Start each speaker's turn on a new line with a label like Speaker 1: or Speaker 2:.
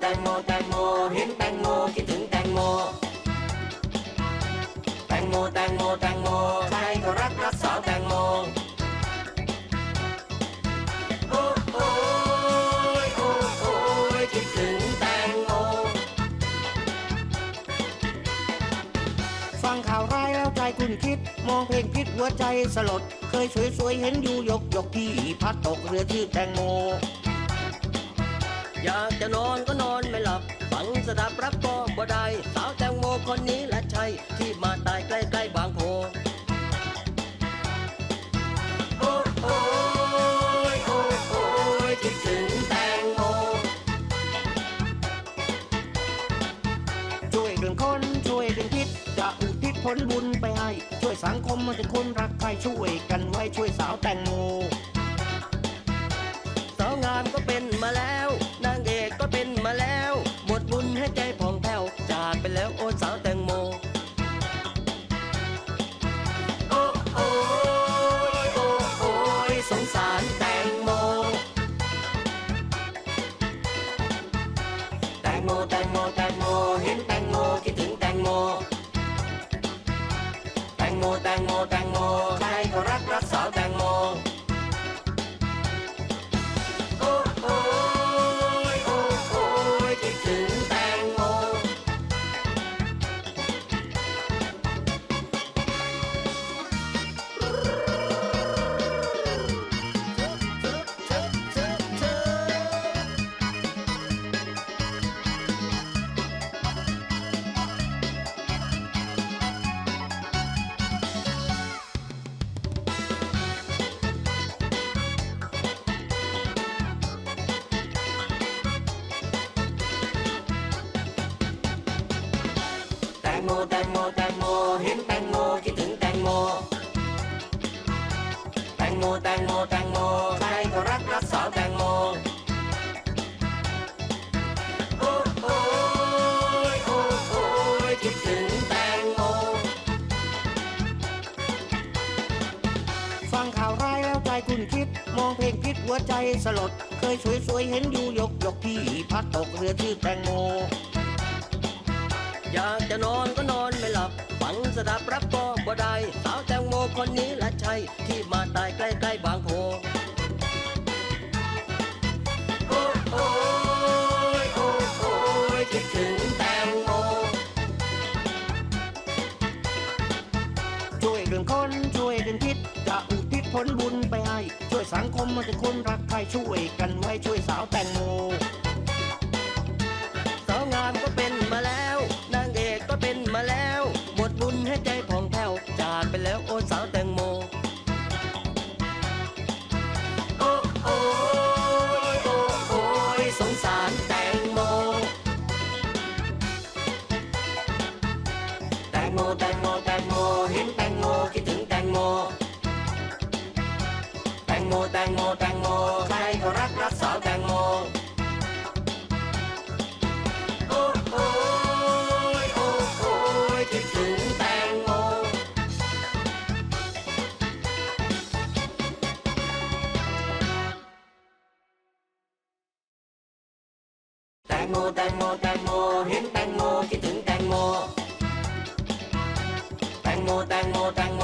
Speaker 1: แตงโมแตงโมเห็นแตงโมคิดถึงแตงโม แตงโมแตงโมแตงโมใครก็รักรักสาวแตงโมโอ้โอ้ยโอ้โอ้ยคิดถึงแตงโม
Speaker 2: ฟังข่าวร้ายแล้วใจคุณคิด มองเพลงพิษหัวใจสลด เคยสวยๆเห็นอยู่ยกยกที่พัดตกเรือชื่อแตงโม
Speaker 1: อยากจะนอนก็นอนไม่หลับ ฟังสดับรับก็บ่ได้ สาวแตงโมคนนี้และใช่ที่มาตายใกล้ๆบางโพโอ้โอ้ยโอ้โอ้ยคิดถึงแตงโม
Speaker 2: ช่วยเรื่องคนช่วยเรื่องพิษจะอุทิศผลบุญไปให้ ช่วยสังคมมันจะคนรักใครช่วยกันไว้ช่วยสาวแตงโม
Speaker 1: สาวงาม งโมแตงโมแตงโมเห็นแตงโมคิดถึงแตงโม แตงโมแตงโมแตงโมใครก็รักรักสาวแตงโม งโมแตงโมแตงโมเห็นแตงโมคิดถึงแตงโม แตงโมแตงโมแตงโมใครก็รักรักสาวแตงโมโอ้โอ้ยโอ้โอ้ยคิดถึงแตงโม
Speaker 2: ฟังข่าวร้ายแล้วใจคุณคิด มองเพลงพิษหัวใจสลด เคยสวยๆเห็นอยู่ยกยกที่พัดตกเรือชื่อแตงโม
Speaker 1: อยากจะนอนก็นอนไม่หลับ ฟังสดับรับก็บ่ได้ สาวแตงโมคนนี้และใช่ที่มาตายใกล้ๆบางโพโอ้โอ้ยโอ้โอ้ยคิดถึงแตงโม
Speaker 2: ช่วยเรื่องคนช่วยเรื่องพิษจะอุทิศผลบุญไปให้ ช่วยสังคมมันจะคนรักใครช่วยกันไว้ช่วยสาวแตงโม
Speaker 1: งโมแตงโมแตงโมเห็นแตงโมคิดถึงแตงโม แตงโมแตงโมแตงโมใครก็รักรักสาวแตงโมโอ้โอ้ยโอ้โอ้ยคิดถึงแตงโม แตงโมแตงโมแตงโมเห็นแตงโมคิดถึงแตงโมแต งโมแตงโมแตงโม